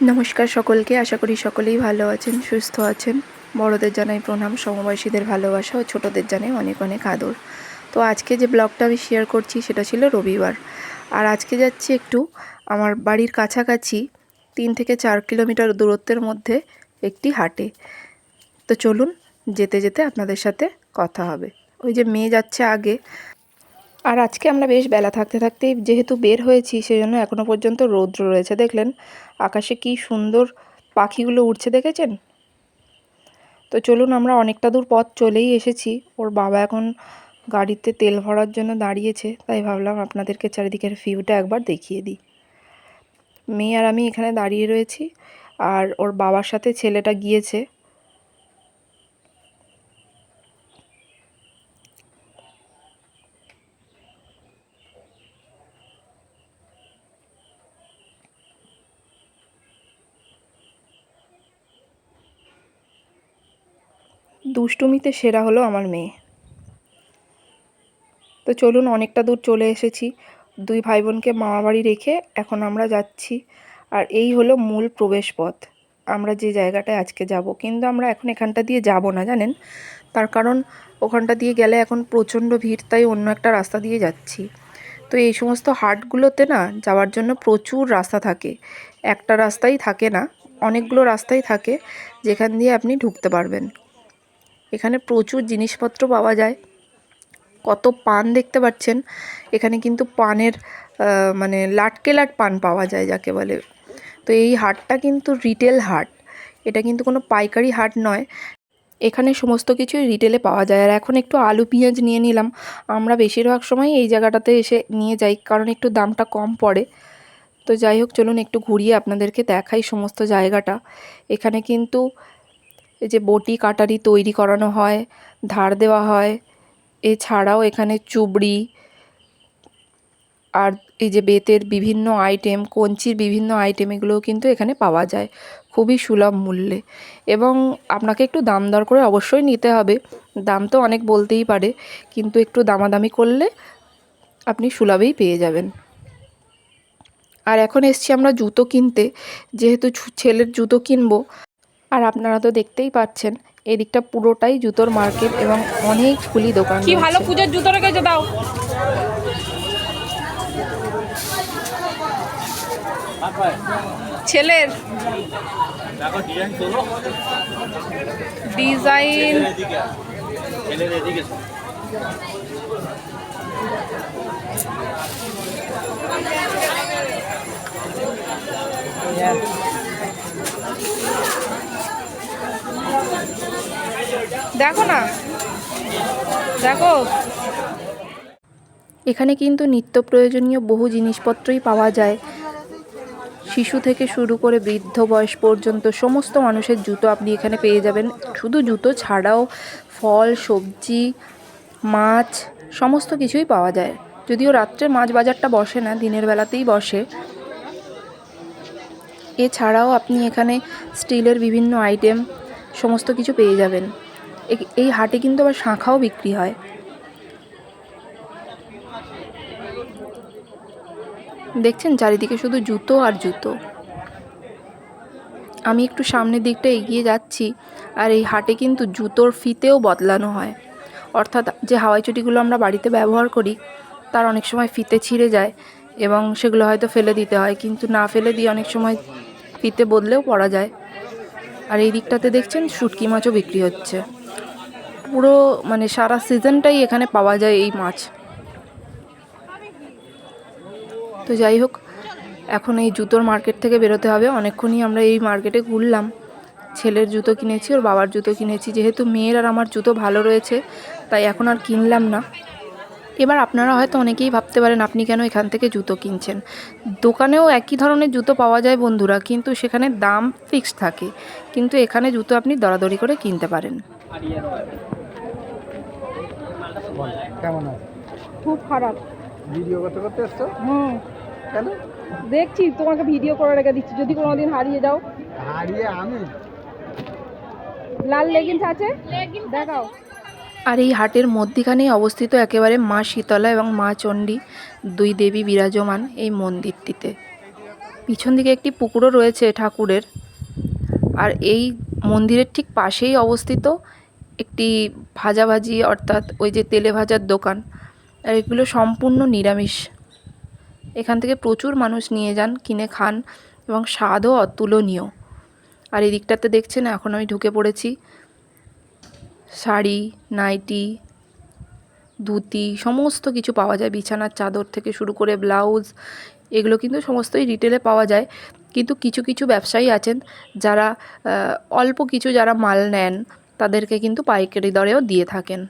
নমস্কার সকলকে, আশা করি সকলেই ভালো আছেন, সুস্থ আছেন। বড়দের জানাই প্রণাম, সমবয়সীদের ভালোবাসা ও ছোটদের জানাই অনেক অনেক আদর। তো আজকে যে ব্লগটা আমি শেয়ার করছি সেটা ছিল রবিবার। আর আজকে যাচ্ছি একটু আমার বাড়ির কাছাকাছি তিন থেকে চার কিলোমিটার দূরত্বের মধ্যে একটি হাটে। তো চলুন, যেতে যেতে আপনাদের সাথে কথা হবে। ওই যে মেয়ে যাচ্ছে আগে আর আজকে আমরা বেশ বেলা থাকতে থাকতেই যেহেতু বের হয়েছি, সেজন্য এখনও পর্যন্ত রৌদ্র রয়েছে। দেখলেন আকাশে কি সুন্দর পাখিগুলো উড়ছে, দেখেছেন? তো চলুন আমরা অনেকটা দূর পথ চলেই এসেছি। ওর বাবা এখন গাড়িতে তেল ভরার জন্য দাঁড়িয়েছে, তাই ভাবলাম আপনাদেরকে চারিদিকের ভিউটা একবার দেখিয়ে দিই। মেয়ে আর আমি এখানে দাঁড়িয়ে রয়েছি, আর ওর বাবার সাথে ছেলেটা গিয়েছে। দুষ্টুমিতে সেরা হলো আমার মেয়ে। তো চলুন অনেকটা দূর চলে এসেছি। দুই ভাই বোনকে মামা বাড়ি রেখে এখন আমরা যাচ্ছি। আর এই হলো মূল প্রবেশ পথ আমরা যে জায়গাটায় আজকে যাব, কিন্তু আমরা এখন এখানটা দিয়ে যাব না, জানেন? তার কারণ ওখানটা দিয়ে গেলে এখন প্রচণ্ড ভিড়, তাই অন্য একটা রাস্তা দিয়ে যাচ্ছি। তো এই সমস্ত হাটগুলোতে না যাওয়ার জন্য প্রচুর রাস্তা থাকে। একটা রাস্তাই থাকে না, অনেকগুলো রাস্তাই থাকে, যেখান দিয়ে আপনি ঢুকতে পারবেন। এখানে প্রচুর জিনিসপত্র পাওয়া যায়। কত পান দেখতে পাচ্ছেন। এখানে কিন্তু পানের মানে লাটকে লাট পান পাওয়া যায় যাকে বলে। তো এই হাটটা কিন্তু রিটেল হাট। এটা কিন্তু কোনো পাইকারি হাট নয়। এখানে সমস্ত কিছুই রিটেলে পাওয়া যায়। আর এখন একটু আলু, পেঁয়াজ নিয়ে নিলাম। আমরা বেশিরভাগ সময় এই জায়গাটাতে এসে নিয়ে যাই, কারণ একটু দামটা কম পড়ে। তো যাই হোক, চলুন একটু ঘুরিয়ে আপনাদেরকে দেখাই সমস্ত জায়গাটা। এখানে কিন্তু এই যে বটি কাটারি তৈরি করানো হয়, ধার দেওয়া হয়, এছাড়াও এখানে চুবড়ি আর এই যে বেতের বিভিন্ন আইটেম কঞ্চির বিভিন্ন আইটেম এগুলোও কিন্তু এখানে পাওয়া যায়, খুবই সুলভ মূল্যে। এবং আপনাকে একটু দাম দর করে অবশ্যই নিতে হবে, দাম তো অনেক বলতেই পারে, কিন্তু একটু দামাদামি করলে আপনি সুলভেই পেয়ে যাবেন। আর এখন এসছি আমরা জুতো কিনতে, যেহেতু ছেলের জুতো কিনবো আর আপনারা তো দেখতেই পাচ্ছেন এদিকটা পুরোটাই জুতোর মার্কেট এবং অনেক অনেকগুলি দোকান কি ভালো। পূজার জুতো রেখেছে দাও ছেলের ডিজাইন তোলো ডিজাইন এদিকে ছেলের এদিকে শোনো। দেখো না। দেখো। এখানে কিন্তু নিত্য প্রয়োজনীয় বহু জিনিসপত্রই পাওয়া যায়। শিশু থেকে শুরু করে বৃদ্ধ বয়স পর্যন্ত সমস্ত মানুষের জুতো আপনি এখানে পেয়ে যাবেন। শুধু জুতো ছাড়াও ফল, সবজি, মাছ, সমস্ত কিছুই পাওয়া যায়। যদিও রাত্রে মাছ বাজারটা বসে না, দিনের বেলাতেই বসে। এছাড়াও আপনি এখানে স্টিলের বিভিন্ন আইটেম সমস্ত কিছু পেয়ে যাবেন। এই হাটে কিন্তু আবার শাঁখাও বিক্রি হয়। দেখছেন? চারিদিকে শুধু জুতো আর জুতো। আমি একটু সামনের দিকটা এগিয়ে যাচ্ছি আর এই হাটে কিন্তু জুতোর ফিতেও বদলানো হয়। অর্থাৎ যে হাওয়াই চটিগুলো আমরা বাড়িতে ব্যবহার করি, তার অনেক সময় ফিতে ছিঁড়ে যায় এবং সেগুলো হয়তো ফেলে দিতে হয়, কিন্তু না ফেলে দিয়ে অনেক সময় ফিতে বদলেও পরা যায়। আর এই দিকটাতে দেখছেন শুটকি মাছও বিক্রি হচ্ছে। পুরো মানে সারা সিজনটাই এখানে পাওয়া যায় এই মাছ। তো যাই হোক, এখন এই জুতোর মার্কেট থেকে বেরোতে হবে। অনেকক্ষণই আমরা এই মার্কেটে ঘুরলাম। ছেলের জুতো কিনেছি, ওর বাবার জুতো কিনেছি। যেহেতু মেয়ের আর আমার জুতো ভালো রয়েছে, তাই এখন আর কিনলাম না। এবার আপনারা হয়তো অনেকেই ভাবতে পারেন আপনি কেন এখান থেকে জুতো কিনছেন? দোকানেও একই ধরনের জুতো পাওয়া যায় বন্ধুরা কিন্তু সেখানে দাম ফিক্সড থাকে। কিন্তু এখানে জুতো আপনি দরাদরি করে কিনতে পারেন। কেমন খুব খারাপ। ভিডিও করতে করতে এসছো? হুম। কেন? দেখছি তোমাকে ভিডিও করে রেখে দিচ্ছি। যদি কোনোদিন হারিয়ে যাও। হারিয়ে আমি? লাল লেগিংস আছে? দেখাও। আর এই হাটের মধ্যিখানেই অবস্থিত একেবারে মা শীতলা এবং মা চণ্ডী দুই দেবী বিরাজমান এই মন্দিরটিতে। পিছন দিকে একটি পুকুরও রয়েছে ঠাকুরের। আর এই মন্দিরের ঠিক পাশেই অবস্থিত একটি ভাজাভাজি অর্থাৎ ওই যে তেলে ভাজার দোকান। আর এগুলো সম্পূর্ণ নিরামিষ। এখান থেকে প্রচুর মানুষ নিয়ে যান, কিনে খান এবং স্বাদও অতুলনীয়। আর এই দিকটাতে দেখছেন, এখন আমি ঢুকে পড়েছি। শাড়ি, নাইটি, ধুতি, সমস্ত কিছু পাওয়া যায়। বিছানার চাদর থেকে শুরু করে ব্লাউজ, এগুলো কিন্তু সমস্তই রিটেলে পাওয়া যায়। কিন্তু কিছু কিছু ব্যবসায়ী আছেন যারা অল্প কিছু যারা মাল নেন, তাদেরকে কিন্তু পাইকারি দরেও দিয়ে থাকেন।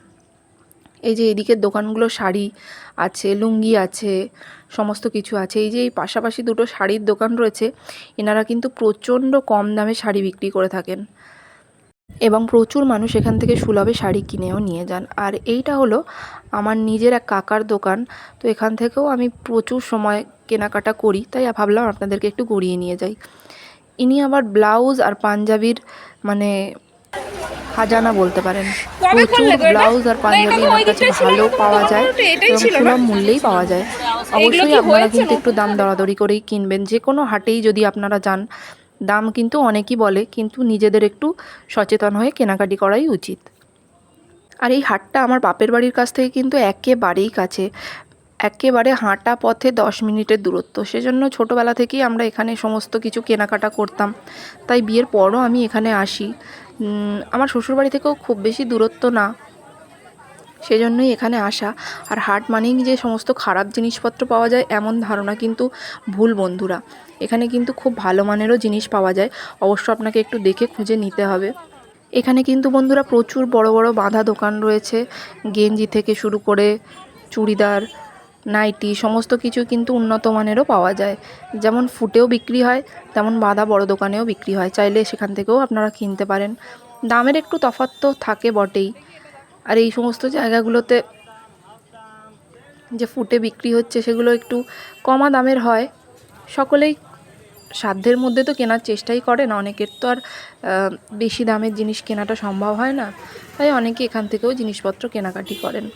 এই যে এদিকের দোকানগুলো শাড়ি আছে, লুঙ্গি আছে, সমস্ত কিছু আছে। এই যে এই পাশাপাশি দুটো শাড়ির দোকান রয়েছে, এনারা কিন্তু প্রচণ্ড কম দামে শাড়ি বিক্রি করে থাকেন। এবং প্রচুর মানুষ এখান থেকে সুলভে শাড়ি কিনেও নিয়ে যান। আর এইটা হলো আমার নিজের এক কাকার দোকান। তো এখান থেকেও আমি প্রচুর সময় কেনাকাটা করি। তাই ভাবলাম আপনাদেরকে একটু গড়িয়ে নিয়ে যাই। ইনি আবার ব্লাউজ আর পাঞ্জাবির মানে খাজানা বলতে পারেন। প্রচুর? ব্লাউজ আর পাঞ্জাবি আমার কাছে ভালো পাওয়া যায় এবং সুলভ মূল্যেই পাওয়া যায়। অবশ্যই আপনারা কিন্তু একটু দাম দরাদরি করেই কিনবেন। যে কোনো হাটেই যদি আপনারা যান দাম কিন্তু অনেকই বলে, কিন্তু নিজেদের একটু সচেতন হয়ে কেনাকাটি করাই উচিত। আর এই হাটটা আমার বাপের বাড়ির কাছ থেকে কিন্তু একেবারেই কাছে। একেবারে হাঁটা পথে দশ মিনিটের দূরত্ব। সেজন্য ছোটোবেলা থেকেই আমরা এখানে সমস্ত কিছু কেনাকাটা করতাম। তাই বিয়ের পরও আমি এখানে আসি। আমার শ্বশুরবাড়ি থেকেও খুব বেশি দূরত্ব না। সেজন্যই এখানে আসা। আর হাট মানেই যে সমস্ত খারাপ জিনিসপত্র পাওয়া যায়, এমন ধারণা কিন্তু ভুল বন্ধুরা। এখানে কিন্তু খুব ভালো মানেরও জিনিস পাওয়া যায়। অবশ্য আপনাকে একটু দেখে খুঁজে নিতে হবে। এখানে কিন্তু বন্ধুরা প্রচুর বড় বড় বাঁধা দোকান রয়েছে। গেঞ্জি থেকে শুরু করে চুড়িদার, নাইটি, সমস্ত কিছু কিন্তু উন্নত মানেরও পাওয়া যায়। যেমন ফুটেও বিক্রি হয়, তেমন বাঁধা বড় দোকানেও বিক্রি হয়। চাইলে সেখান থেকেও আপনারা কিনতে পারেন। দামের একটু তফাৎ তো থাকে বটেই। আর এই সমস্ত জায়গাগুলোতে যে ফুটে বিক্রি হচ্ছে, সেগুলো একটু কমা দামের হয়। সকলেই সাধ্যের মধ্যে তো কেনার চেষ্টাই করে না, অনেকের তো আর বেশি দামের জিনিস কেনাটা সম্ভব হয় না। তাই অনেকে এখান থেকেও জিনিসপত্র কেনাকাটি করেন।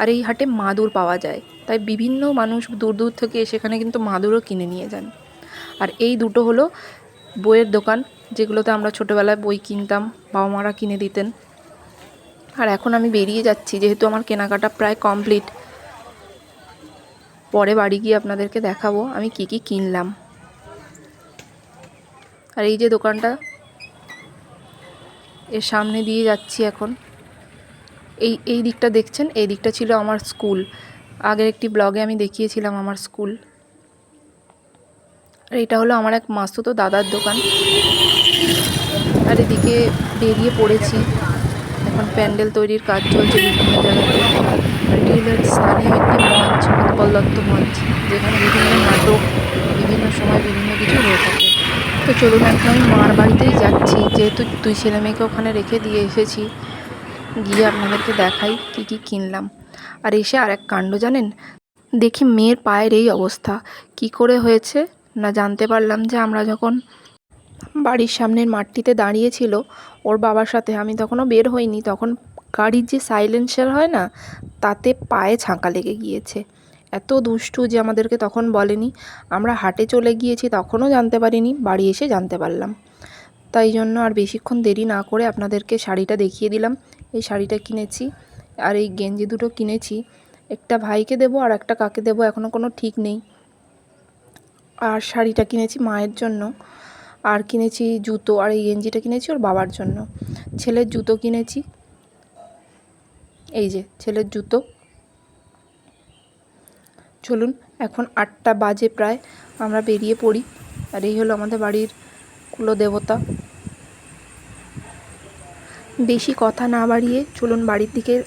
আর এই হাটে মাদুর পাওয়া যায়। তাই বিভিন্ন মানুষ দূর দূর থেকে এসে এখানে কিন্তু মাদুরও কিনে নিয়ে যান। আর এই দুটো হলো বইয়ের দোকান, যেগুলোতে আমরা ছোটোবেলায় বই কিনতাম, বাবা মারা কিনে দিতেন। আর এখন আমি বেরিয়ে যাচ্ছি, যেহেতু আমার কেনাকাটা প্রায় কমপ্লিট। পরে বাড়ি গিয়ে আপনাদেরকে দেখাবো আমি কি কি কিনলাম। আর এই যে দোকানটা, এর সামনে দিয়ে যাচ্ছি এখন। এই এই দিকটা দেখছেন? এই দিকটা ছিল আমার স্কুল। আগের একটি ব্লগে আমি দেখিয়েছিলাম আমার স্কুল। আর এটা হলো আমার এক মাস্তুতো দাদার দোকান। আর এদিকে বেরিয়ে পড়েছি। এখন প্যান্ডেল তৈরির কাজ চলছে বিভিন্ন জায়গাতে। এটি হলো স্থানীয় একটি মঞ্চ উৎপল দত্ত মঞ্চ, যেখানে বিভিন্ন নাটক, বিভিন্ন সময় বিভিন্ন কিছু হয়ে থাকে। তো চলুন এখন আমি মার বাড়িতেই যাচ্ছি। যেহেতু দুই ছেলে মেয়েকে ওখানে রেখে দিয়ে এসেছি, গিয়ে আপনাদেরকে দেখাই কি কি কিনলাম। আর এসে আর এক কাণ্ড জানেন? দেখি মেয়ের পায়ের এই অবস্থা। কি করে হয়েছে? না জানতে পারলাম যে আমরা যখন বাড়ির সামনের মাঠটিতে দাঁড়িয়েছিল। ওর বাবার সাথে। আমি তখনও বের হইনি। তখন গাড়ির যে সাইলেন্সার হয় না, তাতে পায়ে ছাঁকা লেগে গিয়েছে। এত দুষ্টু যে আমাদেরকে তখন বলেনি। আমরা হাটে চলে গিয়েছি, তখনও জানতে পারিনি। বাড়ি এসে জানতে পারলাম। তাই জন্য আর বেশিক্ষণ দেরি না করে আপনাদেরকে শাড়িটা দেখিয়ে দিলাম। এই শাড়িটা কিনেছি আর এই গেঞ্জি দুটো কিনেছি। একটা ভাইকে দেবো আর একটা কাকে দেবো এখনও কোনো ঠিক নেই। আর শাড়িটা কিনেছি মায়ের জন্য। আর কিনেছি জুতো, আর এই গেঞ্জিটা কিনেছি ওর বাবার জন্য। ছেলের জুতো কিনেছি। এই যে, ছেলের জুতো। চলুন, এখন আটটা বাজে প্রায়, আমরা বেরিয়ে পড়ি। আর এই হলো আমাদের বাড়ির কুলদেবতা। বেশি কথা না বাড়িয়ে চলুন বাড়ির দিকে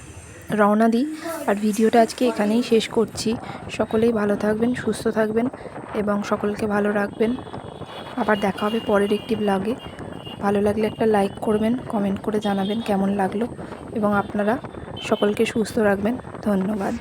রওনা দিই। আর ভিডিওটা আজকে এখানেই শেষ করছি। সকলেই ভালো থাকবেন, সুস্থ থাকবেন এবং সকলকে ভালো রাখবেন। আবার দেখা হবে পরের একটি ব্লগে ভালো লাগলে একটা লাইক করবেন কমেন্ট করে জানাবেন কেমন লাগল। এবং আপনারা সকলকে সুস্থ রাখবেন। ধন্যবাদ।